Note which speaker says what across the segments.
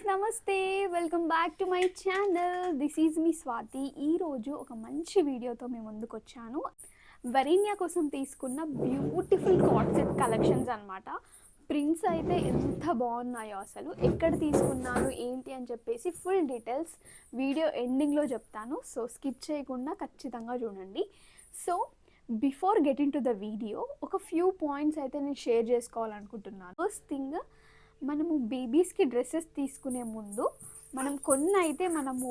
Speaker 1: Friends నమస్తే. Welcome back to my channel. This is me Swathi. ఈరోజు ఒక మంచి వీడియోతో మేము ముందుకు వచ్చాను వెరీనియా కోసం తీసుకున్న బ్యూటిఫుల్ కాన్సెప్ట్ కలెక్షన్స్ అనమాట ప్రింట్స్ అయితే ఎంత బాగున్నాయో అసలు. ఎక్కడ తీసుకున్నాను ఏంటి అని చెప్పేసి ఫుల్ డీటెయిల్స్ వీడియో ఎండింగ్లో చెప్తాను. సో స్కిప్ చేయకుండా ఖచ్చితంగా చూడండి. So before getting to the video ఒక ఫ్యూ పాయింట్స్ అయితే నేను షేర్ చేసుకోవాలనుకుంటున్నాను. ఫస్ట్ థింగ్ మనము బేబీస్కి డ్రెస్సెస్ తీసుకునే ముందు మనం కొన్ని అయితే మనము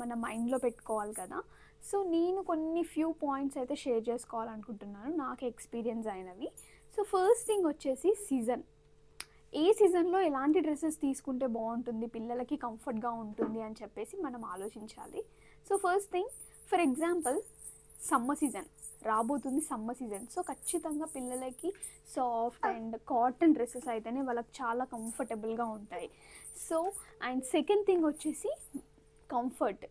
Speaker 1: మన మైండ్లో పెట్టుకోవాలి కదా. సో నేను కొన్ని ఫ్యూ పాయింట్స్ అయితే షేర్ చేసుకోవాలనుకుంటున్నాను నాకు ఎక్స్పీరియన్స్ అయినవి. సో ఫస్ట్ థింగ్ వచ్చేసి సీజన్. ఏ సీజన్లో ఎలాంటి డ్రెస్సెస్ తీసుకుంటే బాగుంటుంది పిల్లలకి కంఫర్ట్గా ఉంటుంది అని చెప్పేసి మనం ఆలోచించాలి. So first thing for example summer season. రాబోతుంది సమ్మర్ సీజన్. సో ఖచ్చితంగా పిల్లలకి సాఫ్ట్ అండ్ కాటన్ డ్రెస్సెస్ అయితేనే వాళ్ళకి చాలా కంఫర్టబుల్గా ఉంటాయి. సో అండ్ సెకండ్ థింగ్ వచ్చేసి కంఫర్ట్.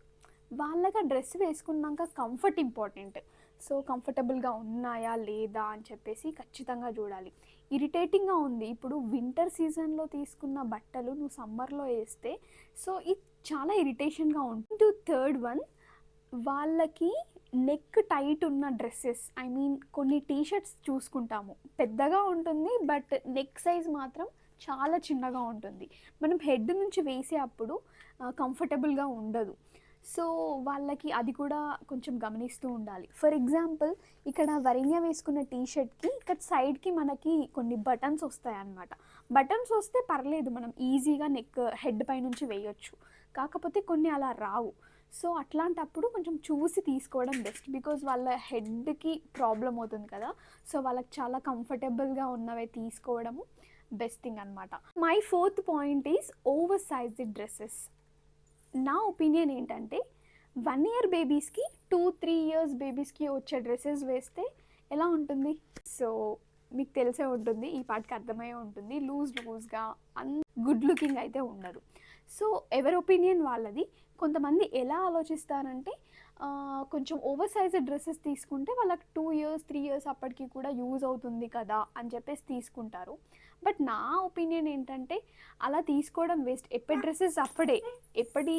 Speaker 1: వాళ్ళకి డ్రెస్ వేసుకున్నాక కంఫర్ట్ ఇంపార్టెంట్. సో కంఫర్టబుల్గా ఉన్నాయా లేదా అని చెప్పేసి ఖచ్చితంగా చూడాలి. ఇరిటేటింగ్గా ఉంది. ఇప్పుడు వింటర్ సీజన్లో తీసుకున్న బట్టలు నువ్వు సమ్మర్లో వేస్తే సో ఇది చాలా ఇరిటేషన్గా ఉంటుంది. థర్డ్ వన్ వాళ్ళకి నెక్ టైట్ ఉన్న డ్రెస్సెస్ ఐ మీన్ కొన్ని టీ షర్ట్స్ చూసుకుంటాము. పెద్దగా ఉంటుంది బట్ నెక్ సైజ్ మాత్రం చాలా చిన్నగా ఉంటుంది. మనం హెడ్ నుంచి వేసే అప్పుడు కంఫర్టబుల్గా ఉండదు. సో వాళ్ళకి అది కూడా కొంచెం గమనిస్తూ ఉండాలి. ఫర్ ఎగ్జాంపుల్ ఇక్కడ వరింగా వేసుకున్న టీ షర్ట్కి ఇక్కడ సైడ్కి మనకి కొన్ని బటన్స్ వస్తాయి అన్నమాట బటన్స్ వస్తే పర్లేదు మనం ఈజీగా నెక్ హెడ్ పై నుంచి వేయొచ్చు. కాకపోతే కొన్ని అలా రావు. సో అట్లాంటప్పుడు కొంచెం చూసి తీసుకోవడం బెస్ట్ బికాజ్ వాళ్ళ హెడ్కి ప్రాబ్లం అవుతుంది కదా. సో వాళ్ళకి చాలా కంఫర్టబుల్గా ఉన్నవే తీసుకోవడము బెస్ట్ థింగ్ అనమాట my fourth point is over size dresses నా ఒపీనియన్ ఏంటంటే వన్ ఇయర్ బేబీస్కి టూ త్రీ ఇయర్స్ బేబీస్కి వచ్చే డ్రెస్సెస్ వేస్తే ఎలా ఉంటుంది? సో మీకు తెలిసే ఉంటుంది ఈ పాటకి అర్థమయ్యే ఉంటుంది. లూజ్ లూజ్గా అన్ గుడ్ లుకింగ్ అయితే ఉండదు. సో ఎవరి ఒపీనియన్ వాళ్ళది. కొంతమంది ఎలా ఆలోచిస్తారంటే కొంచెం ఓవర్ సైజ్ డ్రెస్సెస్ తీసుకుంటే వాళ్ళకి టూ ఇయర్స్ త్రీ ఇయర్స్ అప్పటికి కూడా యూజ్ అవుతుంది కదా అని చెప్పేసి తీసుకుంటారు. బట్ నా ఒపీనియన్ ఏంటంటే అలా తీసుకోవడం వేస్ట్. ఎప్పటి డ్రెస్సెస్ అప్పుడే ఎప్పటి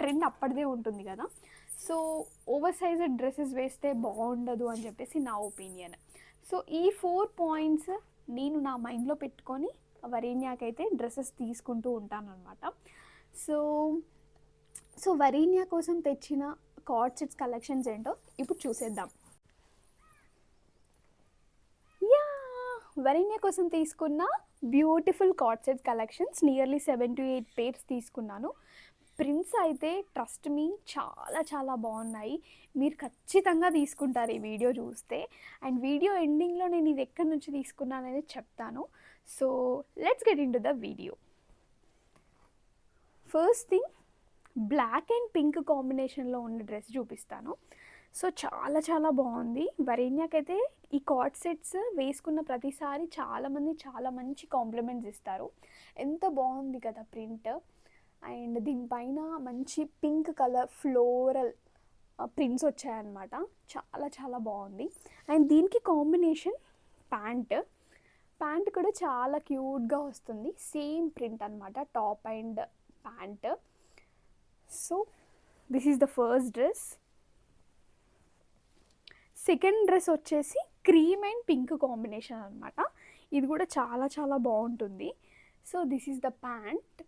Speaker 1: ట్రెండ్ అప్పటిదే ఉంటుంది కదా. సో ఓవర్ సైజ్ డ్రెస్సెస్ వేస్తే బాగుండదు అని చెప్పేసి నా ఒపీనియన్. సో ఈ ఫోర్ పాయింట్స్ నేను నా మైండ్లో పెట్టుకొని వరీన్యాకైతే డ్రెస్సెస్ తీసుకుంటూ ఉంటానన్నమాట. సో సో వరీన్యా కోసం తెచ్చిన కార్డ్ సెట్స్ కలెక్షన్స్ ఏంటో ఇప్పుడు చూసేద్దాం. యా! వరీన్యా కోసం తీసుకున్న beautiful card sets collections nearly seven to eight pairs తీసుకున్నాను. ప్రింట్స్ అయితే ట్రస్ట్ మీ చాలా చాలా బాగున్నాయి. మీరు ఖచ్చితంగా తీసుకుంటారు ఈ వీడియో చూస్తే. అండ్ వీడియో ఎండింగ్లో నేను ఇది ఎక్కడి నుంచి తీసుకున్నాననేది చెప్తాను. So let's get into the video first thing black and pink కాంబినేషన్లో ఉన్న డ్రెస్ చూపిస్తాను. సో చాలా చాలా బాగుంది. వరేణ్యకైతే ఈ కార్డ్ సెట్స్ వేసుకున్న ప్రతిసారి చాలామంది చాలా మంచి కాంప్లిమెంట్స్ ఇస్తారు. ఎంత బాగుంది కదా ప్రింట్ అండ్ దీనిపైన మంచి పింక్ కలర్ ఫ్లోరల్ ప్రింట్స్ వచ్చాయన్నమాట. చాలా చాలా బాగుంది. అండ్ దీనికి కాంబినేషన్ ప్యాంట్ ప్యాంట్ కూడా చాలా క్యూట్గా వస్తుంది. సేమ్ ప్రింట్ అనమాట top and pant. So this is the first dress second dress వచ్చేసి క్రీమ్ అండ్ పింక్ కాంబినేషన్ అనమాట ఇది కూడా చాలా చాలా బాగుంటుంది. So this is the pant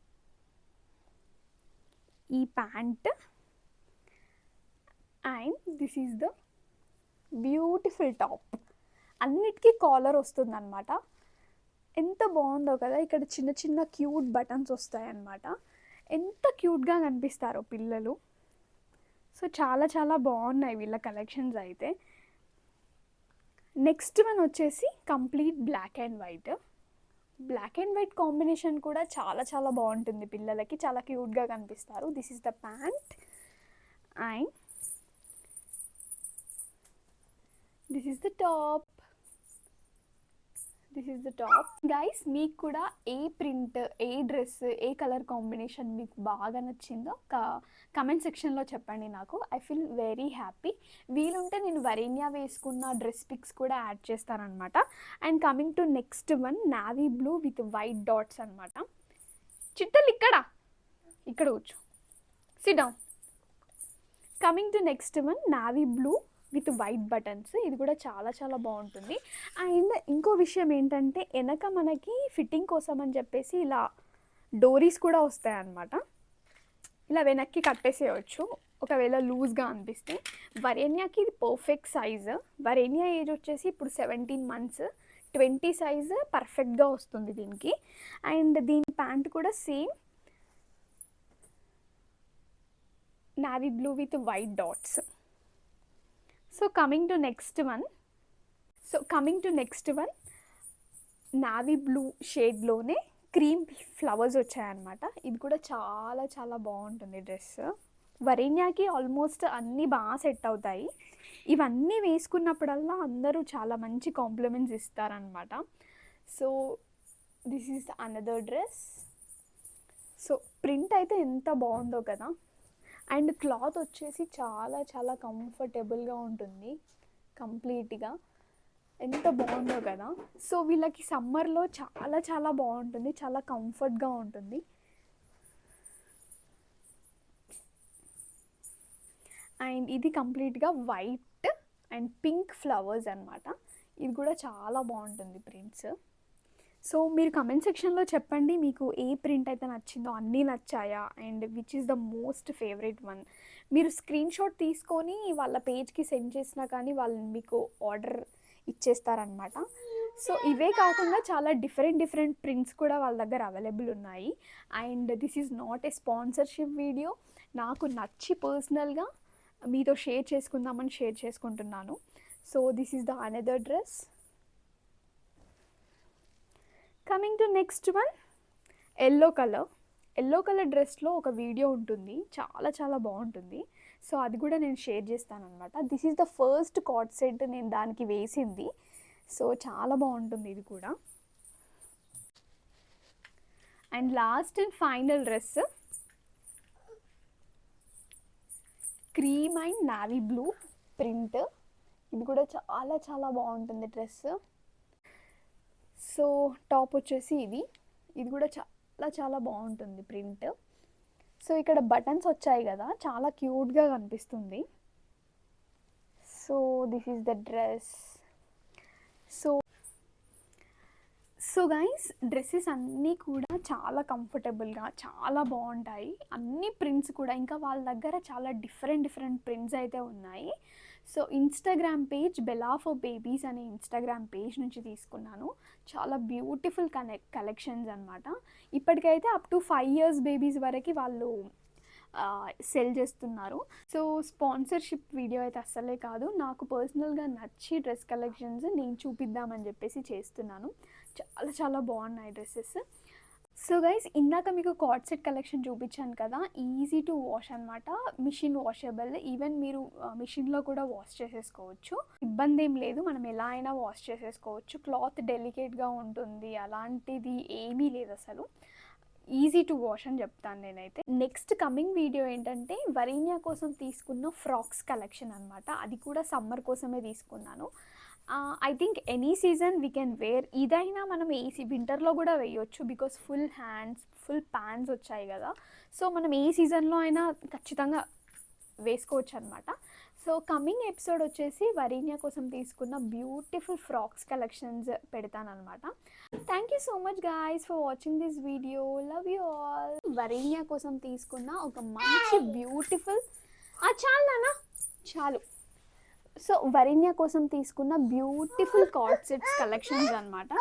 Speaker 1: ఈ pant. And this is the beautiful top అన్నిటికీ కాలర్ వస్తుంది అనమాట ఎంత బాగుందో కదా ఇక్కడ చిన్న చిన్న క్యూట్ బటన్స్ వస్తాయన్నమాట. ఎంత క్యూట్గా కనిపిస్తారో పిల్లలు. సో చాలా చాలా బాగున్నాయి వీళ్ళ కలెక్షన్స్ అయితే. నెక్స్ట్ వన్ వచ్చేసి complete black and white. Black and white combination కూడా చాలా చాలా బాగుంటుంది పిల్లలకి. చాలా క్యూట్గా కనిపిస్తారు. This is the pant. And this is the top. This is the top guys మీకు కూడా ఏ ప్రింట్ ఏ డ్రెస్ ఏ కలర్ కాంబినేషన్ మీకు బాగా నచ్చిందో కమెంట్ సెక్షన్లో చెప్పండి నాకు. ఐ ఫీల్ వెరీ హ్యాపీ వీలుంటే నేను వరేన్యా వేసుకున్న డ్రెస్ పిక్స్ కూడా add చేస్తానమాట and coming to next one navy blue with white dots అనమాట చిట్టలు ఇక్కడ. ఇక్కడ కూర్చో. Sit down coming to next one navy blue with white buttons. ఇది కూడా చాలా చాలా బాగుంటుంది. అండ్ ఇంకో విషయం ఏంటంటే వెనక మనకి ఫిట్టింగ్ కోసం అని చెప్పేసి ఇలా డోరీస్ కూడా వస్తాయన్నమాట. ఇలా వెనక్కి కట్టేసేయచ్చు. ఒకవేళ లూజ్గా అనిపిస్తే. వరేన్యాకి ఇది పర్ఫెక్ట్ సైజ్. వరేన్యా ఏజ్ వచ్చేసి ఇప్పుడు సెవెంటీన్ మంత్స్. ట్వంటీ సైజ్ పర్ఫెక్ట్గా వస్తుంది దీనికి. అండ్ దీని ప్యాంట్ కూడా same. Navy blue with white dots. So coming to next one so coming to next one navy blue షేడ్లోనే cream flowers వచ్చాయన్నమాట. ఇది కూడా చాలా చాలా బాగుంటుంది డ్రెస్ వరేన్యాకి ఆల్మోస్ట్ అన్నీ బాగా సెట్ అవుతాయి. ఇవన్నీ వేసుకున్నప్పుడల్లా అందరూ చాలా మంచి కాంప్లిమెంట్స్ ఇస్తారనమాట so this is another dress so print అయితే ఎంత బాగుందో కదా. అండ్ క్లాత్ వచ్చేసి చాలా చాలా కంఫర్టబుల్గా ఉంటుంది. కంప్లీట్గా. ఎంత బాగుందో కదా. సో వీళ్ళకి సమ్మర్లో చాలా చాలా బాగుంటుంది. చాలా కంఫర్ట్గా ఉంటుంది. అండ్ ఇది కంప్లీట్గా వైట్ అండ్ పింక్ ఫ్లవర్స్ అనమాట ఇది కూడా చాలా బాగుంటుంది ప్రింట్స్. సో మీరు కమెంట్ సెక్షన్లో చెప్పండి మీకు ఏ ప్రింట్ అయితే నచ్చిందో అన్నీ నచ్చాయా? And which is the most favourite one మీరు స్క్రీన్ షాట్ తీసుకొని వాళ్ళ పేజ్కి సెండ్ చేసినా కానీ వాళ్ళు మీకు ఆర్డర్ ఇచ్చేస్తారనమాట సో ఇవే కాకుండా చాలా డిఫరెంట్ డిఫరెంట్ ప్రింట్స్ కూడా వాళ్ళ దగ్గర అవైలబుల్ ఉన్నాయి. And this is not a sponsorship video నాకు నచ్చి పర్సనల్గా మీతో షేర్ చేసుకుందామని షేర్ చేసుకుంటున్నాను. So this is the another dress coming to next one yellow colour yellow colour డ్రెస్లో ఒక వీడియో ఉంటుంది. చాలా చాలా బాగుంటుంది. సో అది కూడా నేను షేర్ చేస్తాను అనమాట this is the first card set నేను దానికి వేసింది. సో చాలా బాగుంటుంది ఇది కూడా. And last and final dress cream and navy blue print ఇది కూడా చాలా చాలా బాగుంటుంది డ్రెస్ సో టాప్ వచ్చేసి ఇది. ఇది కూడా చాలా చాలా బాగుంటుంది ప్రింట్. సో ఇక్కడ బటన్స్ వచ్చాయి కదా చాలా క్యూట్గా కనిపిస్తుంది. So this is the dress. So so guys dresses అన్నీ కూడా చాలా కంఫర్టబుల్గా చాలా బాగుంటాయి. అన్ని ప్రింట్స్ కూడా ఇంకా వాళ్ళ దగ్గర చాలా డిఫరెంట్ డిఫరెంట్ ప్రింట్స్ అయితే ఉన్నాయి. So Instagram page Bella for babies అనే ఇన్స్టాగ్రామ్ పేజ్ నుంచి తీసుకున్నాను. చాలా బ్యూటిఫుల్ కనెక్ట్ కలెక్షన్స్ అనమాట ఇప్పటికైతే up to five years babies వరకు వాళ్ళు సెల్ చేస్తున్నారు. సో స్పాన్సర్షిప్ వీడియో అయితే అస్సలే కాదు. నాకు పర్సనల్గా నచ్చి డ్రెస్ కలెక్షన్స్ నేను చూపిద్దామని చెప్పేసి చేస్తున్నాను. చాలా చాలా బాగున్నాయి డ్రెస్సెస్. సో గైస్ ఇందాక మీకు కార్డ్ సెట్ కలెక్షన్ చూపించాను కదా ఈజీ టు వాష్ అనమాట మిషన్ వాషబుల్ ఈవెన్ మీరు మిషన్లో కూడా వాష్ చేసేసుకోవచ్చు. ఇబ్బంది ఏం లేదు మనం ఎలా అయినా వాష్ చేసేసుకోవచ్చు. క్లాత్ డెలికేట్గా ఉంటుంది అలాంటిది ఏమీ లేదు అసలు. ఈజీ టు వాష్ అని చెప్తాను నేనైతే. నెక్స్ట్ కమింగ్ వీడియో ఏంటంటే వరీనియా కోసం తీసుకున్న ఫ్రాక్స్ కలెక్షన్ అనమాట అది కూడా సమ్మర్ కోసమే తీసుకున్నాను. I think any season we can wear ఇదైనా మనం ఏ వింటర్లో కూడా వేయొచ్చు because full hands full pants వచ్చాయి కదా. సో మనం ఏ సీజన్లో అయినా ఖచ్చితంగా వేసుకోవచ్చు అనమాట సో కమింగ్ ఎపిసోడ్ వచ్చేసి వరీన్యా కోసం తీసుకున్న beautiful frocks collections పెడతానమాట thank you so much guys for watching this video love you all Varenya కోసం తీసుకున్న ఒక మంచి బ్యూటిఫుల్ చాలు నానా చాలు. సో వరిణ్య కోసం తీసుకున్న బ్యూటిఫుల్ కార్డ్ సెట్స్ కలెక్షన్స్ అనమాట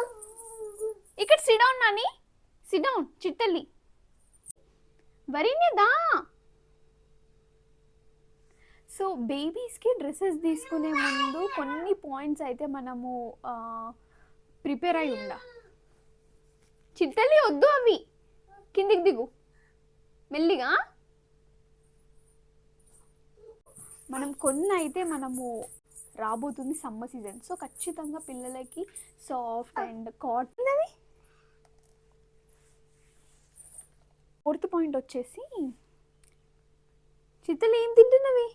Speaker 1: ఇక్కడ sit down Nani. Sit down చిట్టల్లి Varenya దా. సో బేబీస్కి డ్రెస్సెస్ తీసుకునే ముందు కొన్ని పాయింట్స్ అయితే మనము ప్రిపేర్ అయి ఉండ. చిట్టల్లి వద్దు అవి. కిందికి దిగు. మెల్లిగా. మనం కొన్ని అయితే మనము రాబోతుంది సమ్మర్ సీజన్. సో ఖచ్చితంగా పిల్లలకి సాఫ్ట్ అండ్ కాటన్ అవి ఫోర్త్ పాయింట్ వచ్చేసి చిత్తలు ఏం తింటున్నవి?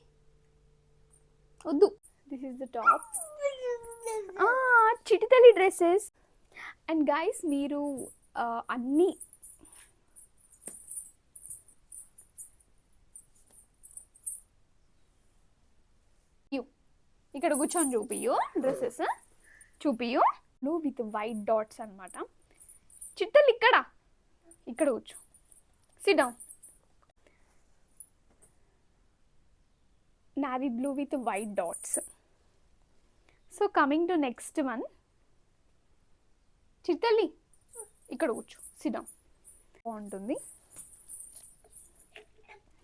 Speaker 1: వద్దు. దిస్ ఇస్ ద టాప్ చిటితలి డ్రెస్సెస్. అండ్ గైస్ మీరు అన్నీ ఇక్కడ కూర్చొని చూపియు డ్రెస్సెస్. చూపియు బ్లూ విత్ వైట్ డాట్స్ అన్నమాట. చిట్టలు ఇక్కడ? ఇక్కడ కూర్చో. Sit down navy blue with white dots so coming to next one చిత్తల్లి ఇక్కడ కూర్చో. సిడౌన్ బాగుంటుంది.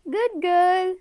Speaker 1: Good girl